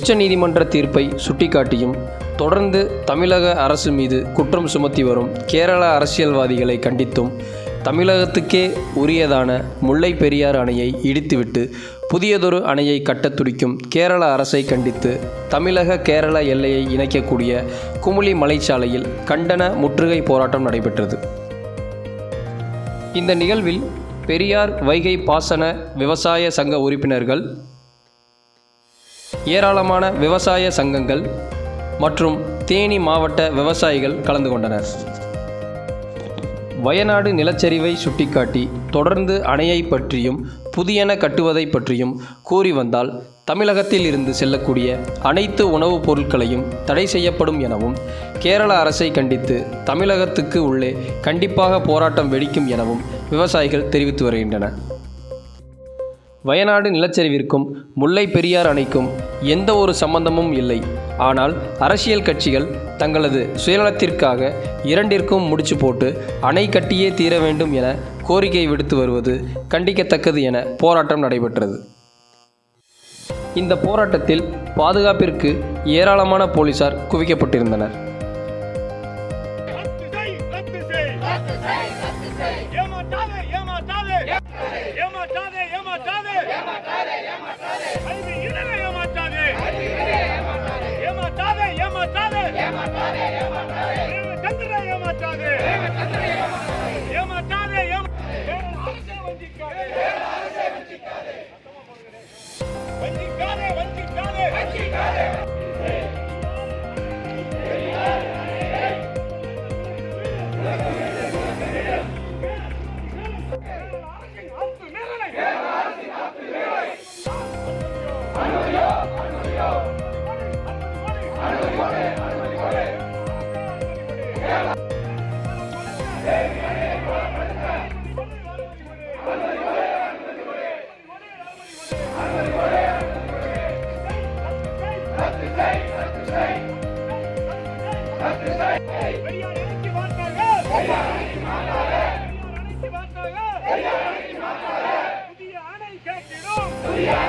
உச்சநீதிமன்ற தீர்ப்பை சுட்டிக்காட்டியும் தொடர்ந்து தமிழக அரசு மீது குற்றம் சுமத்தி வரும் கேரள அரசியல்வாதிகளை கண்டித்தும் தமிழகத்துக்கே உரியதான முல்லை பெரியார் அணையை இடித்துவிட்டு புதியதொரு அணையை கட்டத் துடிக்கும் கேரள அரசை கண்டித்து தமிழக கேரள எல்லையை இணைக்கக்கூடிய குமுளி மலைச்சாலையில் கண்டன முற்றுகை போராட்டம் நடைபெற்றது. இந்த நிகழ்வில் பெரியார் வைகை பாசன விவசாய சங்க உறுப்பினர்கள் ஏராளமான விவசாய சங்கங்கள் மற்றும் தேனி மாவட்ட விவசாயிகள் கலந்து கொண்டனர். வயநாடு நிலச்சரிவை சுட்டிக்காட்டி தொடர்ந்து அணையை பற்றியும் புதியன கட்டுவதை பற்றியும் கூறி வந்தால் தமிழகத்தில் இருந்து செல்லக்கூடிய அனைத்து உணவுப் பொருட்களையும் தடை செய்யப்படும் எனவும் கேரள அரசை கண்டித்து தமிழகத்துக்கு உள்ளே கண்டிப்பாக போராட்டம் வெடிக்கும் எனவும் விவசாயிகள் தெரிவித்து வருகின்றனர். வயநாடு நிலச்சரிவிற்கும் முல்லை பெரியார் அணைக்கும் எந்த ஒரு சம்பந்தமும் இல்லை. ஆனால் அரசியல் கட்சிகள் தங்களது சுயநலத்திற்காக இரண்டிற்கும் முடிச்சு போட்டு அணை கட்டியே தீர வேண்டும் என கோரிக்கை விடுத்து வருவது கண்டிக்கத்தக்கது என போராட்டம் நடைபெற்றது. இந்த போராட்டத்தில் பாதுகாப்பிற்கு ஏராளமான போலீசார் குவிக்கப்பட்டிருந்தனர். ஏமாற்றாதே ஏமாற்றாதே. ஏமாற்றாதே. வஞ்சிக்காதே. வஞ்சிக்காதே வஞ்சிக்காதே. பெரியார்